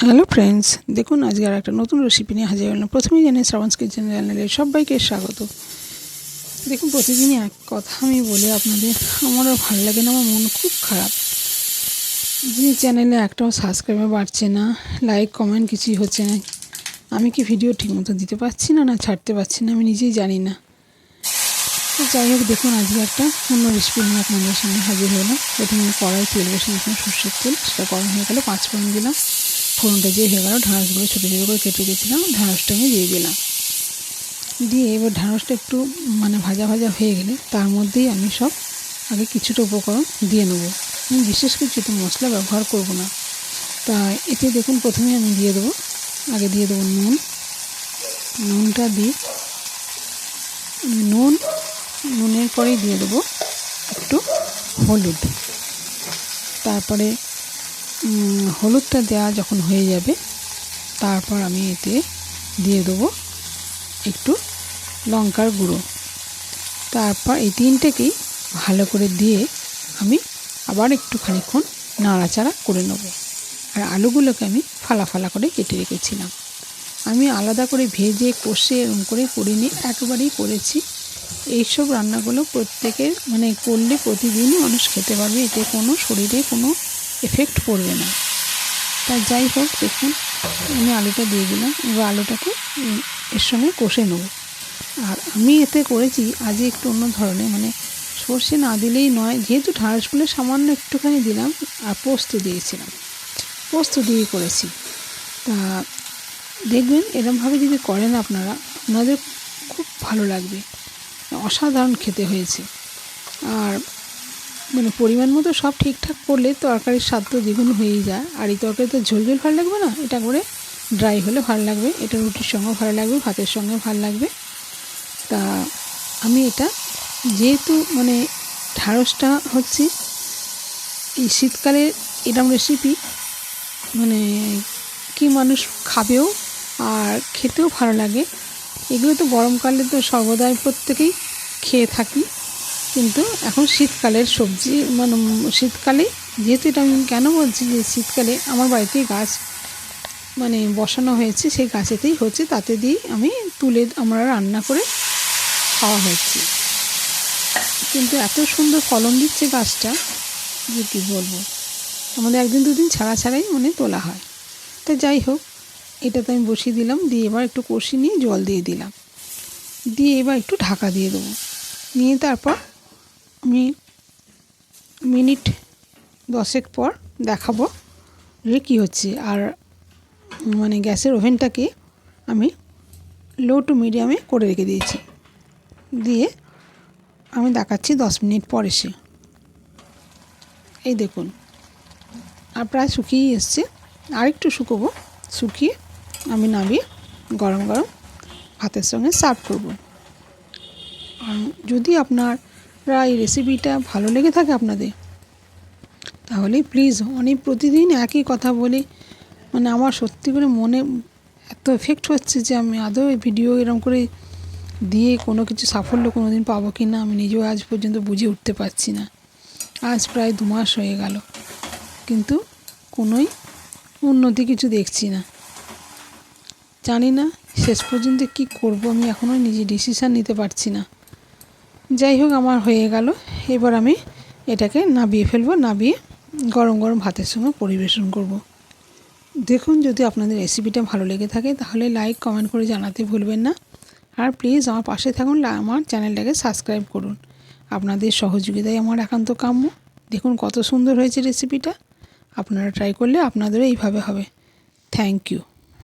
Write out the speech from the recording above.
Hello friends, দেখুন আজকে আর একটা নতুন রেসিপি নিয়ে হাজির হলাম। প্রথমেই জানি শ্রাবণস কিচেন চ্যানেলে সবাইকে স্বাগত। দেখুন, প্রতিদিনই এক কথা আমি বলি আপনাদের, আমারও ভালো লাগে না, আমার মন খুব খারাপ। যে চ্যানেলে একটাও সাবস্ক্রাইবার বাড়ছে না লাইক কমেন্ট কিছুই হচ্ছে না। আমি কি ভিডিও ঠিকমতো দিতে পারছি না না ছাড়তে পারছি না, আমি নিজেই জানি না। তো যাই হোক, দেখুন আজকে একটা অন্য রেসিপি নিয়ে আপনাদের সামনে হাজির হলাম। প্রথমে কড়াই তেল বসে দিয়েছিলাম, সর্ষের তেল, সেটা গরম হয়ে গেলে পাঁচ ফোড়ন দিলাম। ফোড়নটা যে হয়ে গেল ঢাঁড়সগুলো ছোটো ছোটো করে কেটে গেছিলাম ঢাঁড়সটা আমি দিয়ে দিলাম। দিয়ে এবার ঢাঁড়সটা একটু মানে ভাজা ভাজা হয়ে গেলে তার মধ্যেই আমি সব আগে কিছুটা উপকরণ দিয়ে নেব। আমি বিশেষ কিছু তো মশলা ব্যবহার করব না। তা এতে দেখুন, প্রথমে আমি দিয়ে দেবো, আগে দিয়ে দেবো নুন। নুনটা দিই নুন, নুনের পরেই দিয়ে দেবো একটু হলুদ। তারপরে হলুদটা দেওয়া যখন হয়ে যাবে, তারপর আমি এতে দিয়ে দেবো একটু লঙ্কার গুঁড়ো। তারপর এই তিনটেকেই ভালো করে দিয়ে আমি আবার একটু খানিক্ষণ নাড়াচাড়া করে নেব। আর আলুগুলোকে আমি ফালা ফালা করে কেটে রেখেছিলাম। আমি আলাদা করে ভেজে, কষে, এরম করে করিনি, একবারেই করেছি। এইসব রান্নাগুলো প্রত্যেকের মানে করলে প্রতিদিনই মানুষ খেতে পারবে, এতে কোনো শরীরে কোনো এফেক্ট পড়বে না। তা যাই হোক, দেখুন, আমি আলুটা দিয়ে দিলাম। এবার আলুটাকে এর সঙ্গে কষে নেব। আর আমি এতে করেছি আজ একটু অন্য ধরনের মানে সর্ষে না দিলেই নয়। যেহেতু ঢাঁড়সগুলো সামান্য একটুখানি দিলাম, আর পোস্ত দিয়েছিলাম। পোস্ত দিয়ে করেছি। তা দেখবেন, এরমভাবে যদি করেন আপনারা, আপনাদের খুব ভালো লাগবে। অসাধারণ খেতে হয়েছে। আর মানে পরিমাণ মতো সব ঠিকঠাক করলে তরকারির স্বাদ তো দ্বিগুণ হয়েই যায়। আর এই তরকারি তো ঝোল ঝোল ভালো লাগবে না? এটা করে ড্রাই হলে ভালো লাগবে। এটা রুটির সঙ্গেও ভালো লাগবে, ভাতের সঙ্গেও ভালো লাগবে। তা আমি এটা যেহেতু মানে ঢ্যাঁড়সটা হচ্ছে এই শীতকালে এরম রেসিপি মানে কি মানুষ খাবেও আর খেতেও ভালো লাগে। এগুলো তো গরমকালে তো সর্বদাই প্রত্যেকেই খেয়ে থাকি। কিন্তু এখন শীতকালের সবজি মানে শীতকালে যেহেতু এটা আমি কেন বলছি যে শীতকালে আমার বাড়িতে গাছ মানে বসানো হয়েছে, সেই গাছেতেই হচ্ছে, তাতে দিয়েই আমি তুলে আমরা রান্না করে খাওয়া হচ্ছে কিন্তু এত সুন্দর ফলন দিচ্ছে গাছটা, যে কী বলব? আমাদের একদিন দুদিন ছাড়া ছাড়াই মানে তোলা হয়। তা যাই হোক এটাতে আমি বসিয়ে দিলাম, দিয়ে এবার একটু কষি নিয়ে জল দিয়ে দিলাম। দিয়ে এবার একটু ঢাকা দিয়ে দেবো। নিয়ে তারপর আমি মিনিট দশেক পর দেখাবো যে কী হচ্ছে। আর মানে গ্যাসের ওভেনটাকে আমি লো টু মিডিয়ামে করে রেখে দিয়েছি। দিয়ে আমি দেখাচ্ছি দশ মিনিট পর এসে। এই দেখুন, আর প্রায় শুকিয়েই এসছে। আরেকটু শুকোবো, শুকিয়ে আমি নামিয়ে গরম গরম ভাতের সঙ্গে সার্ভ করব। যদি আপনারা এই রেসিপিটা ভালো লেগে থাকে আপনাদের? তাহলে প্লিজ অনেক প্রতিদিন একই কথা বলি। মানে আমার সত্যি করে মনে এত এফেক্ট হচ্ছে যে আমি আদৌ এই ভিডিও এরকম করে দিয়ে কোনো কিছু সাফল্য কোনো দিন পাবো কি না আমি নিজেও আজ পর্যন্ত বুঝে উঠতে পারছি না। আজ প্রায় দু মাস হয়ে গেল। কিন্তু কোনোই উন্নতি কিছু দেখছি না। জানি না শেষ পর্যন্ত কি করব, আমি এখনও নিজে ডিসিশান নিতে পারছি না। যাই হোক, আমার হয়ে গেল। এবার আমি এটাকে নাবিয়ে ফেলব, নাবিয়ে গরম গরম ভাতের সঙ্গে পরিবেশন করব। দেখুন, যদি আপনাদের রেসিপিটা ভালো লেগে থাকে, তাহলে লাইক কমেন্ট করে জানাতে ভুলবেন না। আর প্লিজ আমার পাশে থাকুন আমার চ্যানেলটাকে সাবস্ক্রাইব করুন। আপনাদের সহযোগিতাই আমার একান্ত কাম্য। দেখুন, কত সুন্দর হয়েছে রেসিপিটা আপনারা ট্রাই করলে আপনাদেরও এইভাবে হবে। Thank you